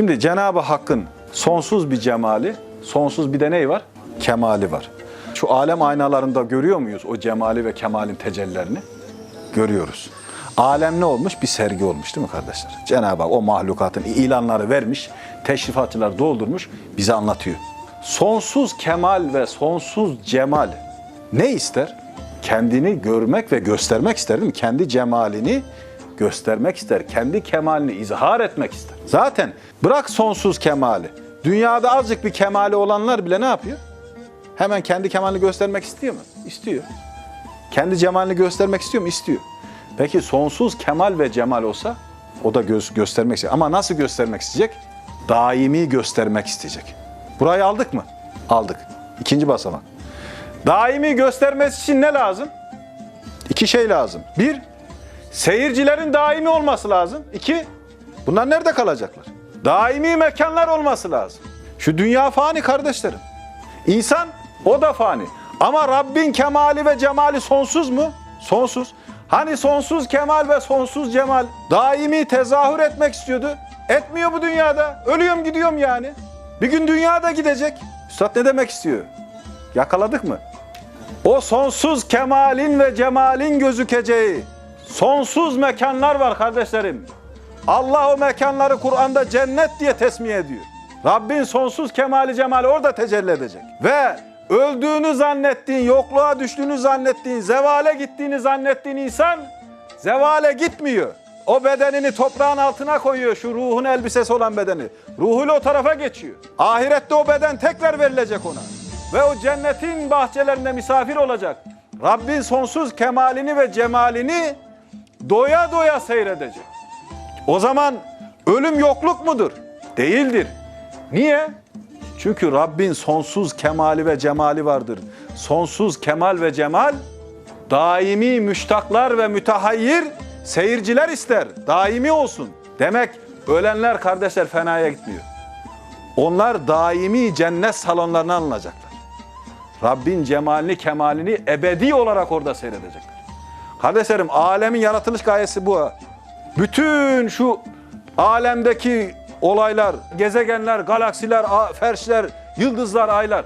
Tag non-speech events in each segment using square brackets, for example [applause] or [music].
Şimdi Cenab-ı Hakk'ın sonsuz bir cemali, sonsuz bir de ney var? Kemali var. Şu alem aynalarında görüyor muyuz o cemali ve kemalin tecellilerini? Görüyoruz. Alem ne olmuş? Bir sergi olmuş değil mi kardeşler? Cenab-ı Hak o mahlukatın ilanları vermiş, teşrifatçılar doldurmuş, bize anlatıyor. Sonsuz kemal ve sonsuz cemal ne ister? Kendini görmek ve göstermek ister değil mi? Kendi cemalini göstermek ister. Kendi kemalini izhar etmek ister. Zaten bırak sonsuz kemali. Dünyada azıcık bir kemali olanlar bile ne yapıyor? Hemen kendi kemalini göstermek istiyor mu? İstiyor. Kendi cemalini göstermek istiyor mu? İstiyor. Peki sonsuz kemal ve cemal olsa o da göz, göstermek isteyecek. Ama nasıl göstermek isteyecek? Daimi göstermek isteyecek. Burayı aldık mı? Aldık. İkinci basamak. Daimi göstermesi için ne lazım? İki şey lazım. Bir, seyircilerin daimi olması lazım. İki, bunlar nerede kalacaklar? Daimi mekanlar olması lazım. Şu dünya fani kardeşlerim. İnsan o da fani. Ama Rabbin kemali ve cemali sonsuz mu? Sonsuz. Hani sonsuz kemal ve sonsuz cemal daimi tezahür etmek istiyordu. Etmiyor bu dünyada. Ölüyorum gidiyorum yani. Bir gün dünyada gidecek. Üstad ne demek istiyor? Yakaladık mı? O sonsuz kemalin ve cemalin gözükeceği sonsuz mekanlar var kardeşlerim. Allah o mekanları Kur'an'da cennet diye tesmiye ediyor. Rabbin sonsuz kemali cemali orada tecelli edecek. Ve öldüğünü zannettiğin, yokluğa düştüğünü zannettiğin, zevale gittiğini zannettiğin insan zevale gitmiyor. O bedenini toprağın altına koyuyor şu ruhun elbisesi olan bedeni. Ruhuyla o tarafa geçiyor. Ahirette o beden tekrar verilecek ona. Ve o cennetin bahçelerinde misafir olacak. Rabbin sonsuz kemalini ve cemalini doya doya seyredecek. O zaman ölüm yokluk mudur? Değildir. Niye? Çünkü Rabbin sonsuz kemali ve cemali vardır. Sonsuz kemal ve cemal daimi müştaklar ve mütehayyir seyirciler ister. Daimi olsun. Demek ölenler kardeşler fenaya gitmiyor. Onlar daimi cennet salonlarına alınacaklar. Rabbin cemalini, kemalini ebedi olarak orada seyredecekler. Kardeşlerim alemin yaratılış gayesi bu. Bütün şu alemdeki olaylar, gezegenler, galaksiler, ferşler, yıldızlar, aylar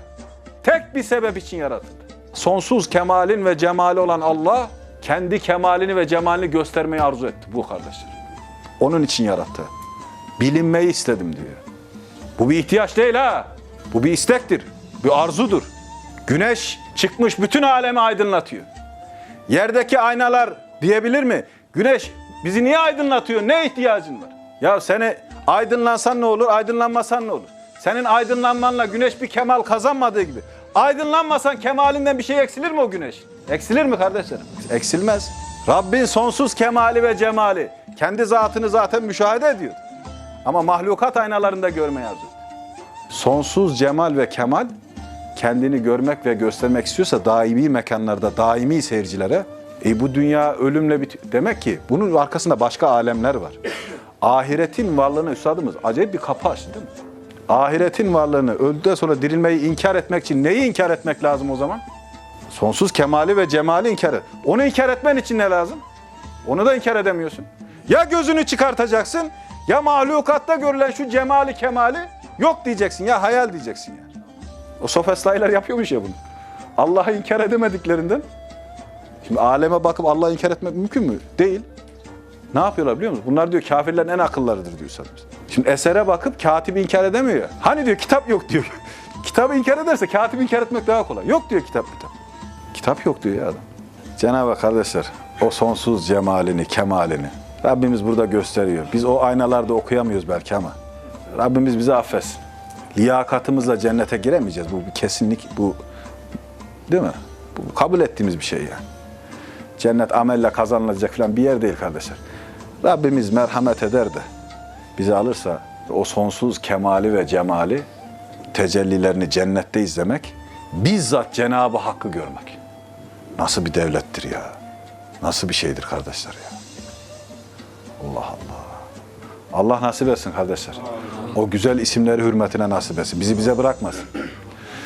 tek bir sebep için yaratıldı. Sonsuz kemalin ve cemali olan Allah kendi kemalini ve cemalini göstermeyi arzu etti bu kardeşler. Onun için yarattı. Bilinmeyi istedim diyor. Bu bir ihtiyaç değil ha. Bu bir istektir. Bir arzudur. Güneş çıkmış bütün alemi aydınlatıyor. Yerdeki aynalar diyebilir mi? Güneş bizi niye aydınlatıyor? Ne ihtiyacın var? Ya seni aydınlansan ne olur, aydınlanmasan ne olur? Senin aydınlanmanla güneş bir kemal kazanmadığı gibi. Aydınlanmasan kemalinden bir şey eksilir mi o güneş? Eksilir mi kardeşlerim? Eksilmez. Rabbin sonsuz kemali ve cemali kendi zatını zaten müşahede ediyor. Ama mahlukat aynalarında görmeyi arzu. Sonsuz cemal ve kemal kendini görmek ve göstermek istiyorsa daimi mekanlarda, daimi seyircilere e bu dünya ölümle bit demek ki bunun arkasında başka alemler var. Ahiretin varlığını üstadımız acayip bir kapı açtı değil mi? Ahiretin varlığını öldükten sonra dirilmeyi inkar etmek için neyi inkar etmek lazım o zaman? Sonsuz kemali ve cemali inkar et. Onu inkar etmen için ne lazım? Onu da inkar edemiyorsun. Ya gözünü çıkartacaksın ya mahlukatta görülen şu cemali kemali yok diyeceksin ya hayal diyeceksin yani. O sofistaylar yapıyormuş ya bunu. Allah'ı inkar edemediklerinden. Şimdi aleme bakıp Allah'ı inkar etmek mümkün mü? Değil. Ne yapıyorlar biliyor musun? Bunlar diyor kafirlerin en akıllarıdır diyor sanırım. Şimdi esere bakıp katibi inkar edemiyor. Hani diyor kitap yok diyor. [laughs] Kitabı inkar ederse katibi inkar etmek daha kolay. Yok diyor kitap kitap. Kitap yok diyor ya adam. Cenab-ı Hak kardeşler o sonsuz cemalini, kemalini Rabbimiz burada gösteriyor. Biz o aynalarda okuyamıyoruz belki ama Rabbimiz bizi affetsin. Liyakatımızla cennete giremeyeceğiz. Bu bir kesinlik, bu değil mi? Bu kabul ettiğimiz bir şey yani. Cennet amelle kazanılacak falan bir yer değil kardeşler. Rabbimiz merhamet eder de bizi alırsa o sonsuz kemali ve cemali tecellilerini cennette izlemek, bizzat Cenab-ı Hakk'ı görmek. Nasıl bir devlettir ya? Nasıl bir şeydir kardeşler ya? Allah Allah. Allah nasip etsin kardeşler. O güzel isimleri hürmetine nasip etsin. Bizi bize bırakmasın.